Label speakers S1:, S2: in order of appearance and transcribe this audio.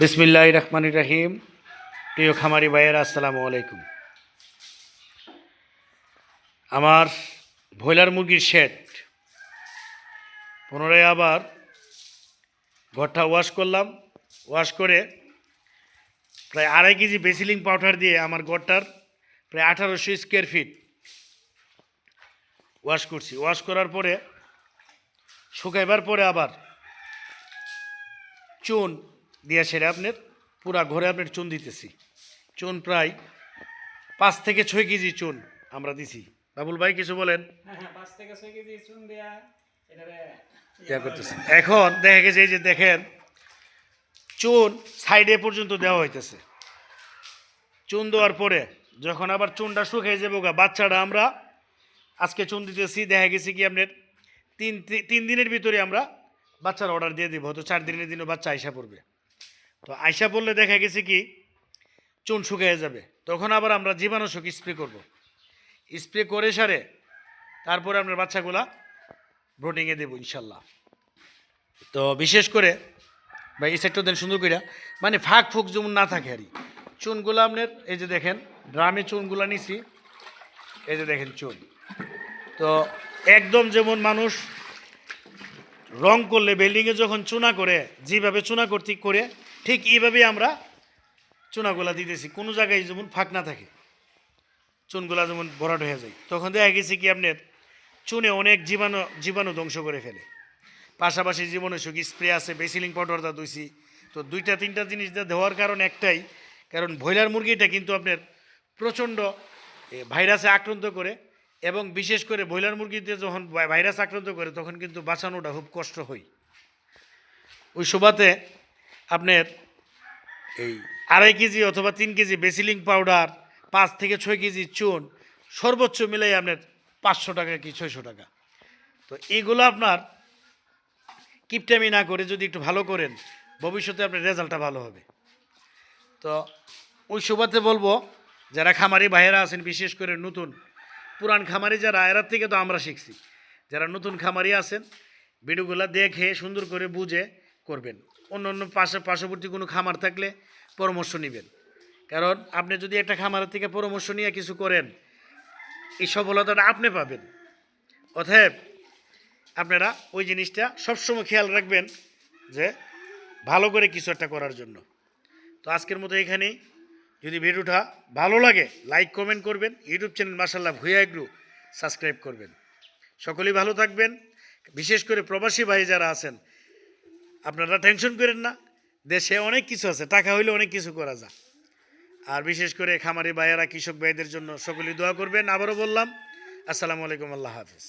S1: বিসমিল্লাহ রহমান রাহিম। প্রিয় খামারি ভাইয়ের, আসসালামু আলাইকুম। আমার ব্রয়লার মুরগির শেড পুনরায় আবার ঘরটা ওয়াশ করলাম। ওয়াশ করে প্রায় আড়াই কেজি বেসিলিং পাউডার দিয়ে আমার ঘরটার প্রায় আঠারোশো স্কোয়ার ফিট ওয়াশ করছি। ওয়াশ করার পরে শুকাইবার পরে আবার চুন দিয়ে সেরে আপনার পুরা ঘরে আপনার চুন দিতেছি। চুন প্রায় পাঁচ থেকে ছয় কেজি চুন আমরা দিছি। বাবুল ভাই, কিছু বলেন? এখন দেখা গেছে এই যে দেখেন, চুন সাইডে পর্যন্ত দেওয়া হইতেছে। চুন দেওয়ার পরে যখন আবার চুনটা শুকিয়ে যাব গা, বাচ্চাটা আমরা আজকে চুন দিতেছি, দেখা গেছে কি আপনার তিন তিন দিনের ভিতরে আমরা বাচ্চার অর্ডার দিয়ে দিব, হয়তো চার দিনের দিনও বাচ্চা আইসা পড়বে। তো আইসা পড়লে দেখা গেছে কি, চুন শুকিয়ে যাবে। তখন আবার আমরা জীবাণুষক স্প্রে করব। স্প্রে করে সারে, তারপরে আপনার বাচ্চাগুলা ব্রোডিংয়ে দেবো ইনশাল্লাহ। তো বিশেষ করে, ভাই, এই সাইডটা দেন সুন্দর করে মানে ফাঁক ফুক যেমন না থাকে আর। চুনগুলো আপনার, এই যে দেখেন, ড্রামে চুনগুলো নিছি, এই যে দেখেন চুন। তো একদম যেমন মানুষ রং করলে বিল্ডিংয়ে যখন চুনা করে, যেভাবে চুনা করতে করে, ঠিক এইভাবেই আমরা চুনাগুলা দিতেছি। কোনো জায়গায় যেমন ফাঁক না থাকে, চুনগুলা যেমন ভরাট হয়ে যায়। তখন দেখা গেছে কি আপনার, চুনে অনেক জীবাণু জীবাণু ধ্বংস করে ফেলে। পাশাপাশি জীবাণুষক স্প্রে আছে বেসিলিং পাউডারটা দইছি তো দুইটা, তিনটা জিনিস দেওয়ার কারণ একটাই, কারণ ব্রয়লার মুরগিটা কিন্তু আপনার প্রচণ্ড ভাইরাসে আক্রান্ত করে। এবং বিশেষ করে ব্রয়লার মুরগিতে যখন ভাইরাস আক্রান্ত করে তখন কিন্তু বাঁচানোটা খুব কষ্ট হয়। ওই সুবাতে আপনার এই আড়াই কেজি অথবা তিন কেজি বেসিলিং পাউডার পাঁচ থেকে ছয় কেজি চুন সর্বোচ্চ মিলাই আপনার পাঁচশো টাকা কি ছয়শো টাকা। তো এইগুলো আপনার কিপটামি না করে যদি একটু ভালো করেন ভবিষ্যতে আপনার রেজাল্টটা ভালো হবে। তো ওই সুবাদে বলব যারা খামারি ভাইয়েরা আছেন বিশেষ করে নতুন পুরান খামারি যারা এরার থেকে তো আমরা শিখছি। যারা নতুন খামারি আছেন, ভিডিওগুলো দেখে সুন্দর করে বুঝে করবেন। অন্য অন্য পাশে পার্শ্ববর্তী কোনো খামার থাকলে পরামর্শ নেবেন। কারণ আপনি যদি একটা খামারের থেকে পরামর্শ নিয়ে কিছু করেন, এই সফলতাটা আপনি পাবেন। অতএব, আপনারা ওই জিনিসটা সবসময় খেয়াল রাখবেন যে ভালো করে কিছু একটা করার জন্য। তো আজকের মতো এখানেই। যদি ভিডিওটা ভালো লাগে লাইক কমেন্ট করবেন। ইউটিউব চ্যানেল মাসাল্লাহ ভুয়া এগ্রু সাবস্ক্রাইব করবেন। সকলেই ভালো থাকবেন। বিশেষ করে প্রবাসী ভাই যারা আছেন, আপনারা টেনশন করেন না। দেশে অনেক কিছু আছে, টাকা হইলে অনেক কিছু করা যায়। আর বিশেষ করে খামারি ভাইয়েরা, কৃষক ভাইদের জন্য সকলেই দোয়া করবেন। আবারও বললাম, আসসালামু আলাইকুম, আল্লাহ হাফিজ।